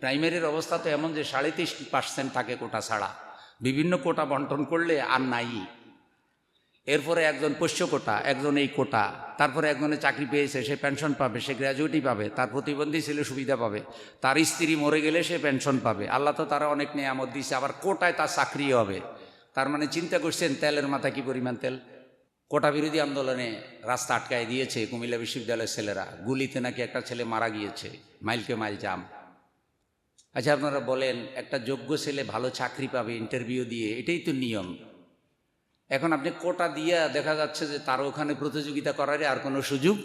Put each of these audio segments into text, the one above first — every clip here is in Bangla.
প্রাইমারির অবস্থা তো এমন যে সাড়ে তেইশ পার্সেন্ট থাকে কোটা ছাড়া। বিভিন্ন কোটা বন্টন করলে আর নাই। এরপরে একজন পোষ্য কোটা, একজন এই কোটা, তারপরে একজনে চাকরি পেয়েছে, সে পেনশন পাবে, সে গ্র্যাজুয়েটই পাবে, তার প্রতিবন্ধী ছেলে সুবিধা পাবে, তার স্ত্রী মরে গেলে সে পেনশন পাবে। আল্লাহ তো তারা অনেক নিয়ামত দিয়েছে, আবার কোটায় তার চাকরি হবে। তার মানে চিন্তা করছেন, তেলের মাথা কি পরিমাণ তেল? কোটা বিরোধী আন্দোলনে রাস্তা আটকায় দিয়েছে কুমিল্লা বিশ্ববিদ্যালয়ের ছেলেরা। গুলিতে নাকি একটা ছেলে মারা গিয়েছে, মাইলকে মাইল জাম। আচ্ছা আপনারা বলেন, একটা যোগ্য ছেলে ভালো চাকরি পাবে ইন্টারভিউ দিয়ে, এটাই তো নিয়ম। এখন আপনি কোটা দিয়ে দেখা যাচ্ছে যে তার ওখানে প্রতিযোগিতা করার আর কোনো সুযোগ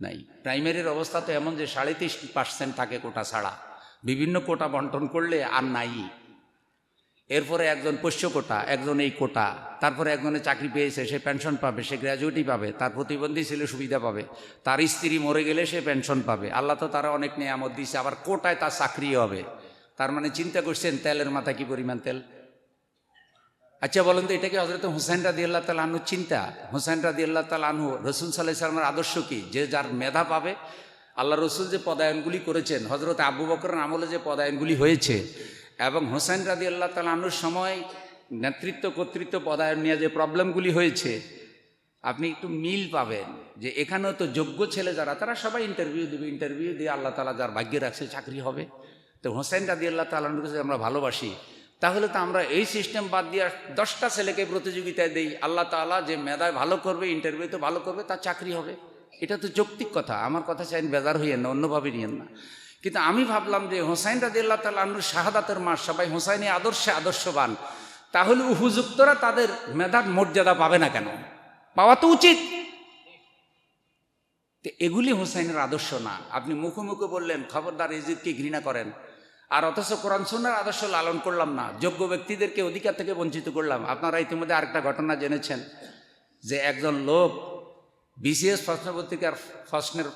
নাই। প্রাইমারির অবস্থা তো এমন যে সাড়ে তেইশ পার্সেন্ট থাকে কোটা ছাড়া। বিভিন্ন কোটা বন্টন করলে আর নাই। এরপরে একজন পোষ্য কোটা, একজন এই কোটা, তারপরে একজনে চাকরি পেয়েছে, সে পেনশন পাবে, সে গ্র্যাজুয়েটই পাবে, তার প্রতিবন্ধী ছেলে সুবিধা পাবে, তার স্ত্রী মরে গেলে সে পেনশন পাবে। আল্লাহ তো তারা অনেক নিয়ামত দিয়েছে, আবার কোটায় তার চাকরি হবে। তার মানে চিন্তা করছেন, তেলের মাথা কি পরিমাণ তেল? আচ্ছা বলেন তো এটা কি হজরত হুসাইন রাদি আল্লাহ তাল আনুর চিন্তা। হুসাইন রাদি আল্লাহ তাল আনহু, রসুল সাল্লাহ সাল্লামের আদর্শ কি? যে যার মেধা পাবে। আল্লাহ রসুল যে পদায়নগুলি করেছেন হজরত আবু বকরের আমলে যে পদায়নগুলি হয়েছে, এবং হোসেন রাদি আল্লাহ তাল আনুর সময় নেতৃত্ব কর্তৃত্ব পদায়ন নিয়ে যে প্রবলেমগুলি হয়েছে, আপনি একটু মিল পাবেন যে এখানেও তো যোগ্য ছেলে যারা, তারা সবাই ইন্টারভিউ দেবে। ইন্টারভিউ দিয়ে আল্লাহ তালা যার ভাগ্যে রাখছে, চাকরি হবে। তো হোসেন রাদি আল্লাহ তালকে যদি আমরা ভালোবাসি, তাহলে তো আমরা এই সিস্টেম বাদ দিয়ে দশটা ছেলেকে প্রতিযোগিতায় দেই। আল্লাহ তালা যে মেধায় ভালো করবে ইন্টারভিউতে ভালো করবে, তার চাকরি হবে। এটা তো যৌক্তিক কথা। আমার কথা চাই বেজার হইয়েন না, অন্যভাবে নিয়েন না। কিন্তু আমি ভাবলাম যে হোসাইন রাজি আল্লাহ তাল্লাহর শাহাদাতের মাস, সবাই হোসাইনি আদর্শে আদর্শবান। তাহলে উপযুক্তরা তাদের মেধার মর্যাদা পাবে না কেন? পাওয়া তো উচিত। এগুলি হোসাইনের আদর্শ না। আপনি মুখে মুখে বললেন, খবরদার ইজিদকে ঘৃণা করেন। আর অথচ কোরআন সুন্নার আদর্শ লালন করলাম না, যোগ্য ব্যক্তিদেরকে অধিকার থেকে বঞ্চিত করলাম। আপনারা ইতিমধ্যে আরেকটা ঘটনা জেনেছেন যে একজন লোক বিসিএস প্রশ্নপত্রিকার প্রশ্নের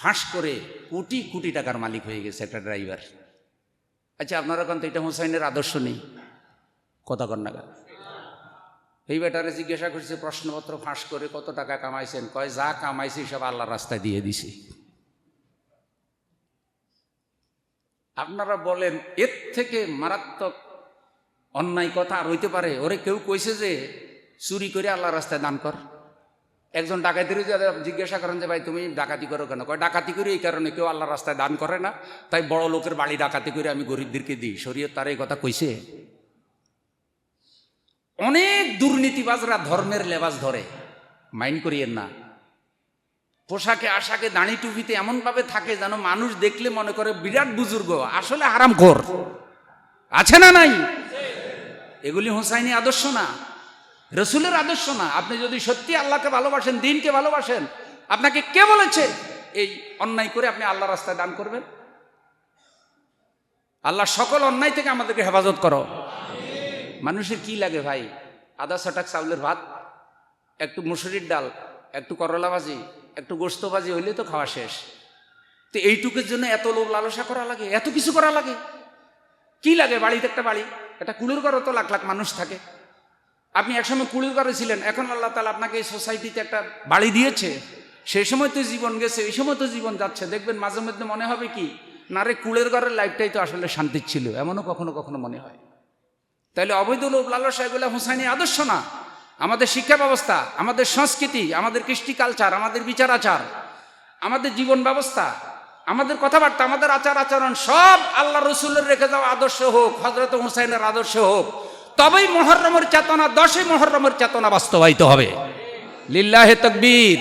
ফাঁস করে কোটি কোটি টাকার মালিক হয়ে গেছে একটা ড্রাইভার। আচ্ছা আপনারা এখন তো এটা হোসাইনের আদর্শ নেই। কথা কন্যাগা এই ব্যাটারে জিজ্ঞাসা করছে, প্রশ্নপত্র ফাঁস করে কত টাকা কামাইছেন? কয়, যা কামাইছি সব আল্লাহর রাস্তায় দিয়ে দিছি। আপনারা বলেন, এর থেকে মারাত্মক অন্যায় কথা আর হইতে পারে? ওরে কেউ কইছে যে, চুরি করে আল্লাহ রাস্তায় দান কর। একজন ডাকাতির জিজ্ঞাসা করেন যে, ভাই, তুমি ডাকাতি করো কেন? কয়, ডাকাতি করি এই কারণে কেউ আল্লাহ রাস্তায় দান করে না। তাই বড় লোকের বাড়ি ডাকাতি করে আমি গরিবদেরকে দিই। শরীয়ত তার এই কথা কইছে। অনেক দুর্নীতিবাজরা ধর্মের লেবাস ধরে। মাইন্ড করিয়েন না। পোশাকে, আশাকে, দাঁড়ি টুপিতে এমনভাবে থাকে যেন মানুষ দেখলে মনে করে বিরাট বুজুর্গ। আসলে হারাম কর আছে না নাই? এগুলি হোসাইনি আদর্শ না। রসুলের আদর্শ না। আপনি যদি সত্যি আল্লাহকে ভালোবাসেন, দিনকে ভালোবাসেন, আপনাকে কে বলেছে? এই অন্যায় করে আপনি আল্লাহ রাস্তায় দান করবেন? আল্লাহ সকল অন্যায় থেকে আমাদেরকে হেফাজত করো। মানুষের কি লাগে ভাই? আদা, ছটাক, চাউলের ভাত, একটু মুসুরির ডাল, একটু করলা ভাজি একটু গোস্ত ভাজি হইলে তো খাওয়া শেষ। তো এইটুকুর জন্য এত লোভ লালসা করা লাগে? এত কিছু করা লাগে? কি লাগে বাড়িতে একটা বাড়ি? একটা কুলুর ঘরও তো লাখ লাখ মানুষ থাকে। আপনি একসময় কুড়ির ঘরে ছিলেন, এখন আল্লাহ তালা আপনাকে এই সোসাইটিতে একটা বাড়ি দিয়েছে। সেই সময় তো জীবন গেছে, এই সময় তো জীবন যাচ্ছে। দেখবেন মাঝে মধ্যে মনে হবে কি, না রে, কুলের ঘরের লাইফটাই তো আসলে শান্তির ছিল, এমনও কখনো কখনো মনে হয়। তাহলে অবৈধ লোভ লালসা, এগুলো হুসাইনি আদর্শ না। আমাদের শিক্ষা ব্যবস্থা, আমাদের সংস্কৃতি, আমাদের কৃষ্টি কালচার আমাদের বিচার আচার, আমাদের জীবন ব্যবস্থা, আমাদের কথাবার্তা, আমাদের আচার আচরণ সব আল্লাহ রসুলের রেখে যাওয়া আদর্শ হোক হজরত হুসাইনের আদর্শ হোক, তবেই মহরমের চেতনা, দশই মহরমের চেতনা বাস্তবায়িত হবে। লিল্লাহে তকবীর।